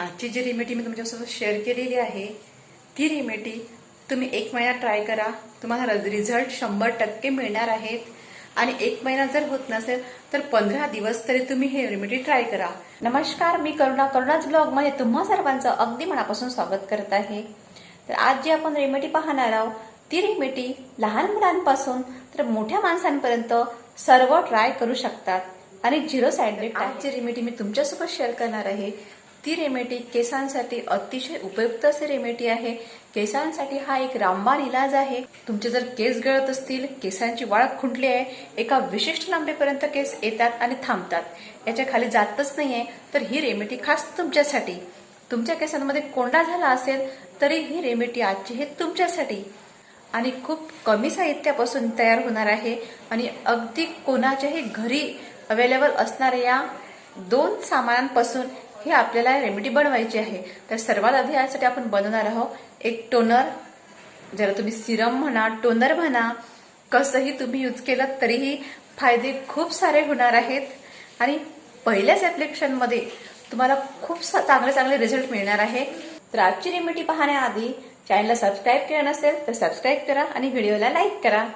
आजची जी रेमेडी मी तुमच्यासोबत शेअर केलेली आहे ती रेमेडी तुम्ही एक महिना ट्राय करा. तुम्हाला रिझल्ट शंभर टक्के मिळणार आहेत. आणि एक महिना जर होत नसेल तर पंधरा दिवस तरी तुम्ही हे रेमेडी ट्राय करा. नमस्कार मी करुणा करुणाच ब्लॉगमध्ये तुम्हा सर्वांचं अगदी मनापासून स्वागत करत आहे. तर आज जी आपण रेमेडी पाहणार आहोत ती रेमेडी लहान मुलांपासून तर मोठ्या माणसांपर्यंत सर्व ट्राय करू शकतात. आणि झिरो साईड इफेक्ट आहे. आज जी रेमेडी मी तुमच्यासोबत शेअर करणार आहे. ती रेमेडी केसांसाठी अतिशय उपयुक्त अशी रेमेडी आहे. केसांसाठी हा एक रामबाण इलाज आहे. तुमचे जर केस गळत असतील केसांची वाळ खुंटली आहे एका विशिष्ट लांबीपर्यंत केस येतात आणि थांबतात. याच्या खाली जातच नाहीये तर ही रेमेडी खास तुमच्यासाठी. तुमच्या केसांमध्ये कोंडा झाला असेल तरी ही रेमेडी आजची हे तुमच्यासाठी. आणि खूप कमी साहित्यापासून तयार होणार आहे आणि अगदी कोणाच्याही घरी अवेलेबल असणाऱ्या या दोन सामानांपासून ही आपल्याला रेमेडी बनवायची आहे. तर सर्वात आधी यासाठी आपण बनवणार आहोत एक टोनर ज्याला तुम्ही सिरम म्हणा टोनर म्हणा कसंही तुम्ही यूज केलं तरीही फायदे खूप सारे होणार आहेत. आणि पहिल्याच ॲप्लिकेशनमध्ये तुम्हाला खूप सा- चांगले चांगले रिझल्ट मिळणार आहे. तर आजची रेमेडी पाहण्याआधी चॅनलला सबस्क्राईब केलं नसेल तर सबस्क्राईब करा आणि व्हिडिओला लाईक करा.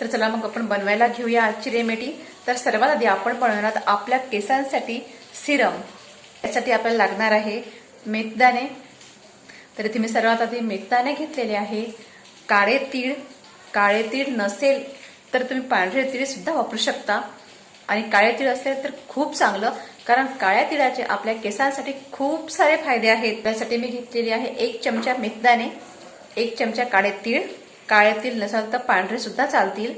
तर चला मग आपण बनवायला घेऊया आजची रेमेडी तर सर्वात आधी आपण बनवणार आपल्या केसांसाठी सिरम यासाठी आपल्याला लागणार आहे मेथदाणे तर इथे मी सर्वात आधी मेथदाणे घेतलेले आहे. काळे तीळ काळे तीळ नसेल तर तुम्ही पांढरे तीळ सुद्धा वापरू शकता. आणि काळे तीळ असेल तर खूप चांगलं कारण काळ्या तिळाचे आपल्या केसांसाठी खूप सारे फायदे आहेत. त्यासाठी मी घेतलेली आहे एक चमचा मेथदाणे एक चमचा काळे तीळ. काळे तीळ नसाल तर पांढरे सुद्धा चालतील.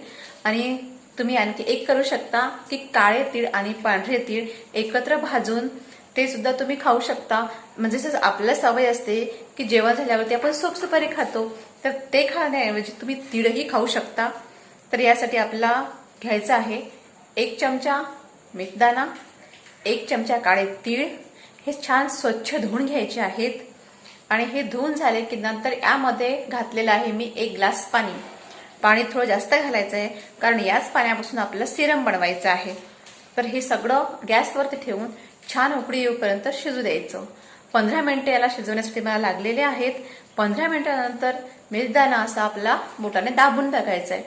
आणि तुम्ही आणखी एक करू शकता की काळे तीळ आणि पांढरे तीळ एकत्र भाजून ते सुद्धा तुम्ही खाऊ शकता. म्हणजे जसं आपल्याला सवय असते की जेवण झाल्यावरती आपण सोपसुपारी खातो तर ते खाण्याऐवजी तुम्ही तीळही खाऊ शकता. तर यासाठी आपला घ्यायचं आहे एक चमचा मेथदाना एक चमचा काळे तीळ. हे छान स्वच्छ धुवून घ्यायचे आहेत. आणि हे धुवून झाले की नंतर यामध्ये घातलेलं आहे मी एक ग्लास पाणी. पाणी थोडं जास्त घालायचं आहे कारण याच पाण्यापासून आपल्याला सिरम बनवायचं आहे. तर हे सगळं गॅसवरती ठेवून छान उकळी येऊपर्यंत शिजू द्यायचं. पंधरा मिनिटे याला शिजवण्यासाठी मला लागलेले आहेत. पंधरा मिनिटानंतर मिरदाना असा आपला बोटाने दाबून टाकायचा आहे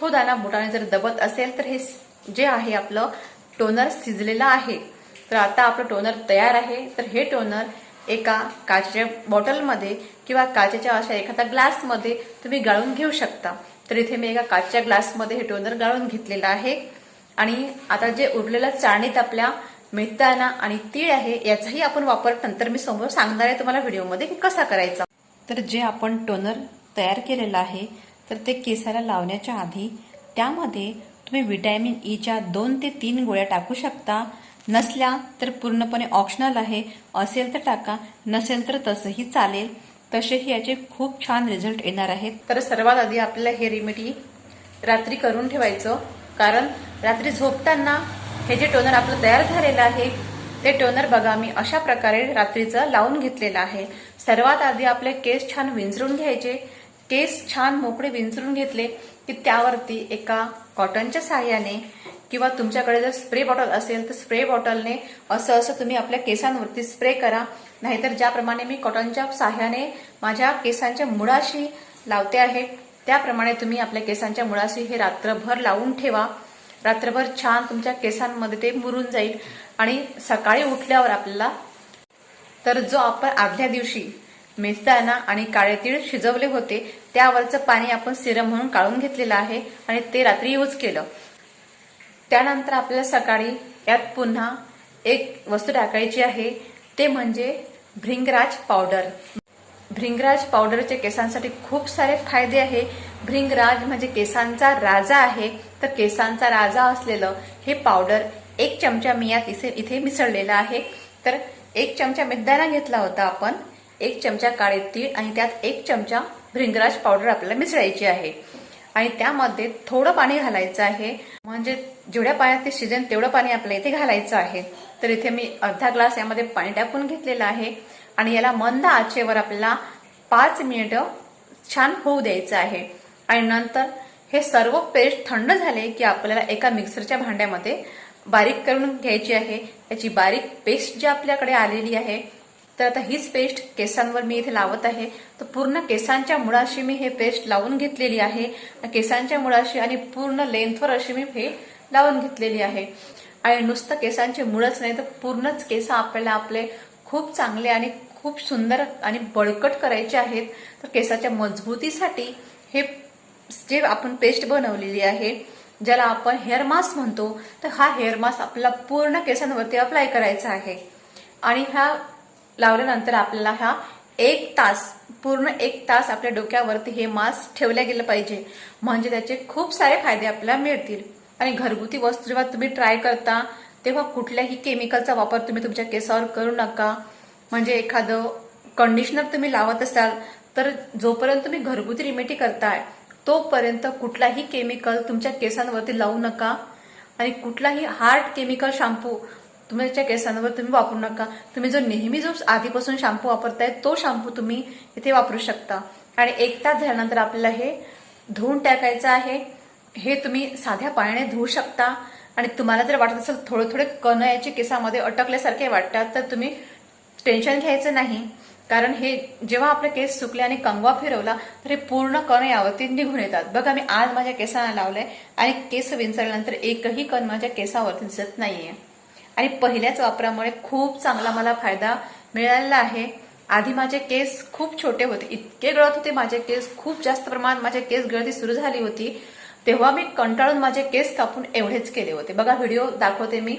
तो दाणा बोटाने जर दबत असेल तर हे जे आहे आपलं टोनर शिजलेलं आहे. तर आता आपलं टोनर तयार आहे. तर हे टोनर एका काचेच्या बॉटलमध्ये किंवा काचेच्या अशा एखाद्या ग्लासमध्ये तुम्ही गाळून घेऊ शकता. तर इथे मी एका काचच्या ग्लासमध्ये हे टोनर गाळून घेतलेलं आहे. आणि आता जे उरलेलं चाळणीत आपल्या मेथदाणा आणि तीळ आहे याचाही आपण वापर नंतर मी समोर सांगणार आहे तुम्हाला व्हिडिओमध्ये की कसा करायचा. तर जे आपण टोनर तयार केलेलं आहे तर ते केसाला लावण्याच्या आधी त्यामध्ये तुम्ही व्हिटॅमिन e ईच्या दोन ते तीन गोळ्या टाकू शकता. नसल्या तर पूर्णपणे ऑप्शनल आहे. असेल तर टाका नसेल तर तसंही चालेल. तसेही याचे खूप छान रिझल्ट येणार आहेत. तर सर्वात आधी आपल्याला हे रेमेडी रात्री करून ठेवायचं. कारण रात्री झोपताना हे जे टोनर आपलं तयार झालेलं आहे ते टोनर बघा मी अशा प्रकारे रात्रीचं लावून घेतलेलं आहे. सर्वात आधी आपले केस छान विंचरून घ्यायचे. केस छान मोकळे विंचरून घेतले की त्यावरती एका कॉटनच्या साह्याने किंवा तुमच्याकडे जर स्प्रे बॉटल असेल तर स्प्रे बॉटलने असं असं तुम्ही आपल्या केसांवरती स्प्रे करा. नाहीतर ज्याप्रमाणे मी कॉटनच्या साह्याने माझ्या केसांच्या मुळाशी लावते आहे त्याप्रमाणे तुम्ही आपल्या केसांच्या मुळाशी हे रात्रभर लावून ठेवा. रात्रभर छान तुमच्या केसांमध्ये ते मुरून जाईल. आणि सकाळी उठल्यावर आपल्याला तर जो आपण आदल्या दिवशी मेथदाना आणि काळे तीळ शिजवले होते त्यावरचं पाणी आपण सिरम म्हणून काढून घेतलेलं आहे आणि ते रात्री यूज केलं. त्यानंतर आपल्याला सकाळी यात पुन्हा एक वस्तू टाकायची आहे ते म्हणजे भृंगराज पावडर. भृंगराज पावडरचे केसांसाठी खूप सारे फायदे आहे. भृंगराज म्हणजे केसांचा राजा आहे. तर केसांचा राजा असलेलं हे पावडर एक चमचा मी यात इथे इथे मिसळलेलं आहे. तर एक चमचा मेदाना घेतला होता आपण एक चमचा काळे तीळ आणि त्यात एक चमचा भृंगराज पावडर आपल्याला मिसळायची आहे. आणि त्यामध्ये थोडं पाणी घालायचं आहे. म्हणजे जेवढ्या पाण्यात ते शिजेल तेवढं पाणी आपल्याला इथे घालायचं आहे. तर इथे मी अर्धा ग्लास यामध्ये पाणी टाकून घेतलेलं आहे. आणि याला मंद आचेवर आपल्याला पाच मिनिटं छान होऊ द्यायचं आहे. आणि नंतर हे सर्व पेस्ट थंड झाले की आपल्याला एका मिक्सरच्या भांड्यामध्ये बारीक करून घ्यायची आहे. याची बारीक पेस्ट जी आपल्याकडे आलेली आहे तर आता हीच पेस्ट केसांवर मी इथे लावत आहे. तर पूर्ण केसांच्या मुळाशी मी हे पेस्ट लावून घेतलेली आहे. केसांच्या मुळाशी आणि पूर्ण लेंथवर अशी मी हे लावून घेतलेली आहे. आणि नुसतं केसांचे मुळच नाही तर पूर्णच केस आपल्याला आपले खूप चांगले आणि खूप सुंदर आणि बळकट करायचे आहेत. तर केसाच्या मजबूतीसाठी हे जे आपण पेस्ट बनवलेली आहे ज्याला आपण हेअर मास्क म्हणतो तर हा हेअर मास्क आपला पूर्ण केसांवरती अप्लाय करायचा आहे. आणि हा लावल्यानंतर आपल्याला हा एक तास पूर्ण एक तास आपल्या डोक्यावरती हे मास्क ठेवल्या गेलं पाहिजे. म्हणजे त्याचे खूप सारे फायदे आपल्याला मिळतील. आणि घरगुती वस्तू जेव्हा तुम्ही ट्राय करता तेव्हा कुठल्याही केमिकलचा वापर तुम्ही तुमच्या केसावर करू नका. म्हणजे एखादं कंडिशनर तुम्ही लावत असाल तर जोपर्यंत तुम्ही घरगुती रिमेटी करताय तोपर्यंत कुठलाही केमिकल तुमच्या केसांवरती लावू नका. आणि कुठलाही हार्ड केमिकल शॅम्पू तुमच्या केसांवर तुम्ही वापरू नका. तुम्ही जो नेहमी जो आधीपासून शॅम्पू वापरताय तो शॅम्पू तुम्ही इथे वापरू शकता. आणि एक तास झाल्यानंतर आपल्याला हे धुवून टाकायचं आहे. हे तुम्ही साध्या पाण्याने धुवू शकता. आणि तुम्हाला जर वाटत असेल थोडे थोडे कण याचे केसामध्ये अटकल्यासारखे वाटतात तर तुम्ही टेन्शन घ्यायचं नाही. कारण हे जेव्हा आपले केस सुकले आणि कंगवा फिरवला तर हे पूर्ण कण यावरती निघून येतात. बघा मी आज माझ्या केसांना लावलंय आणि केस विंचरल्यानंतर एकही कण माझ्या केसावरती दिसत नाहीये. आणि पहिल्याच वापरामुळे खूप चांगला मला फायदा मिळालेला आहे. आधी माझे केस खूप छोटे होते. इतके गळत होते माझे केस खूप जास्त प्रमाणात माझे केस गळती सुरू झाली होती. तेव्हा मी कंटाळून माझे केस कापून एवढेच केले होते. बघा व्हिडिओ दाखवते मी.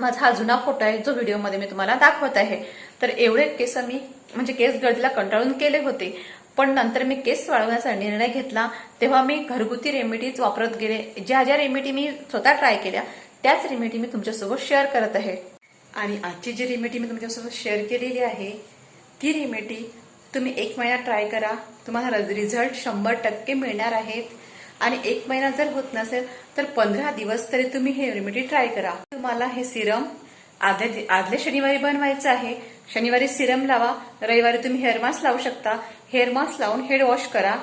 माझा हा जुना फोटो आहे जो व्हिडिओमध्ये मी तुम्हाला दाखवत आहे. तर एवढे केस मी म्हणजे केस गळतीला कंटाळून केले होते. पण नंतर मी केस वाढवण्याचा निर्णय घेतला. तेव्हा मी घरगुती रेमेडीज वापरत गेले. ज्या ज्या रेमेडी मी स्वतः ट्राय केल्या त्याच रेमेडी मी तुमच्यासोबत शेअर करत आहे. आणि आजची जी रेमेडी मी तुमच्यासोबत शेअर केलेली आहे ती रेमेडी तुम्ही एक महिना ट्राय करा. तुम्हाला रिझल्ट शंभर टक्के मिळणार आहेत. आणि एक महिना जर होत नसेल तर पंधरा दिवस तरी तुम्ही हे रेमेडी ट्राय करा. तुम्हाला हे सिरम आदल्या आदल्या शनिवारी बनवायचं आहे. शनिवारी सिरम लावा रविवारी तुम्ही हेअर मास्क लावू शकता. हेअर मास्क लावून हेड वॉश करा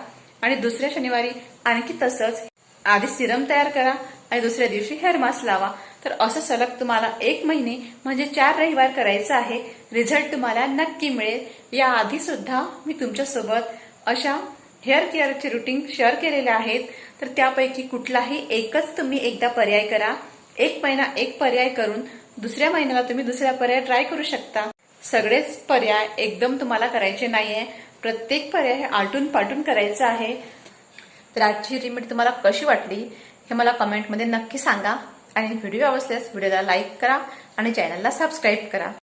आणि दुसऱ्या शनिवारी आणखी तसंच आधी सिरम तयार करा आणि दुसऱ्या दिवशी हेअर मास्क लावा. तर असं सलग तुम्हाला एक महिने म्हणजे चार रविवार करायचं आहे. रिझल्ट तुम्हाला नक्की मिळेल. याआधी सुद्धा मी तुमच्यासोबत अशा हेअर केअरचे रुटीन शेअर केलेले आहेत तर त्यापैकी कुठलाही एकच तुम्ही एकदा पर्याय करा. एक महिना एक पर्याय करून दुसऱ्या महिन्याला तुम्ही दुसरा पर्याय ट्राय करू शकता. सगळेच पर्याय एकदम तुम्हाला करायचे नाहीये. प्रत्येक पर्याय हे आलटून पालटून करायचं आहे. तर आजची रिमिट तुम्हाला कशी वाटली हे मला कमेंटमध्ये नक्की सांगा. आणि व्हिडिओ आवडल्यास व्हिडिओला लाईक करा आणि चॅनलला सबस्क्राईब करा.